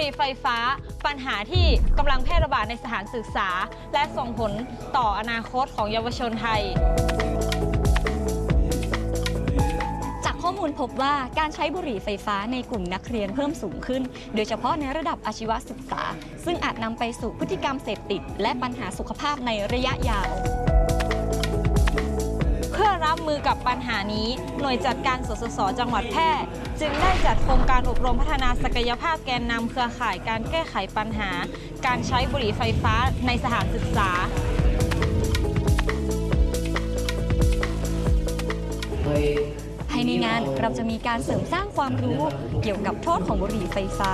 รี่ไฟฟ้า ปัญหาที่กำลังแพร่ระบาดในสถานศึกษา และส่งผลต่ออนาคตของเยาวชนไทยจากข้อมูลพบว่าการใช้บุหรี่ไฟฟ้าในกลุ่มนักเรียนเพิ่มสูงขึ้น โดยเฉพาะในระดับอาชีวศึกษา ซึ่งอาจนำไปสู่พฤติกรรมเสพติด และปัญหาสุขภาพในระยะยาว พื่อรับมือกับปัญหานี้ หน่วยจัดการสสสจังหวัดแพร่จึงได้จัดโครงการอบรมพัฒนาศักยภาพแกนนำเครือข่ายการแก้ไขปัญหา การใช้บุหรี่ไฟฟ้าในสถานศึกษาภายในงานเราจะมีการเสริมสร้างความรู้เกี่ยวกับโทษของบุหรี่ไฟฟ้า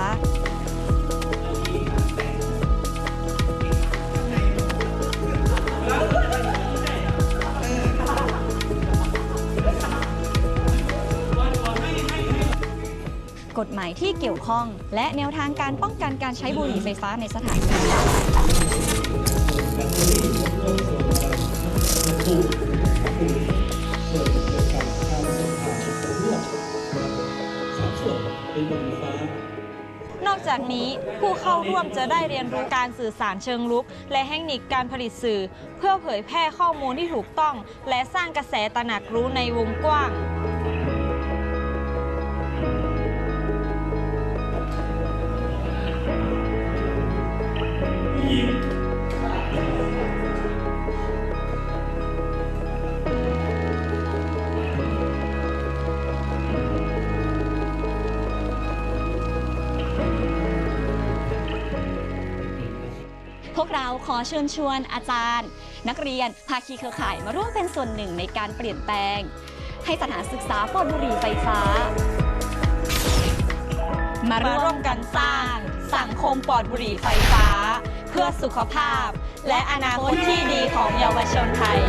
กฎหมายที่เกี่ยวข้อง และแนวทางการป้องกันการใช้บุหรี่ไฟฟ้าในสถานศึกษานอกจากนี้ผู้เข้าร่วมจะได้เรียนรู้การสื่อสารเชิงลุก และเทคนิคการผลิตสื่อ เพื่อเผยแพร่ข้อมูลที่ถูกต้อง และสร้างกระแสตระหนักรู้ในวงกว้าง พวกเราขอเชิญชวนอาจารย์ นักเรียนภาคีเครือข่ายมาร่วมเป็นส่วนหนึ่งในการเปลี่ยนแปลง ให้สถานศึกษาปลอดบุหรี่ไฟฟ้า มามาร่ร่ววมมกันสร้างงสังคมปลอดบุหรี่ไฟฟ้า เพื่อสุขภาพ และอนาคตที่ดีของเยาวชนไทย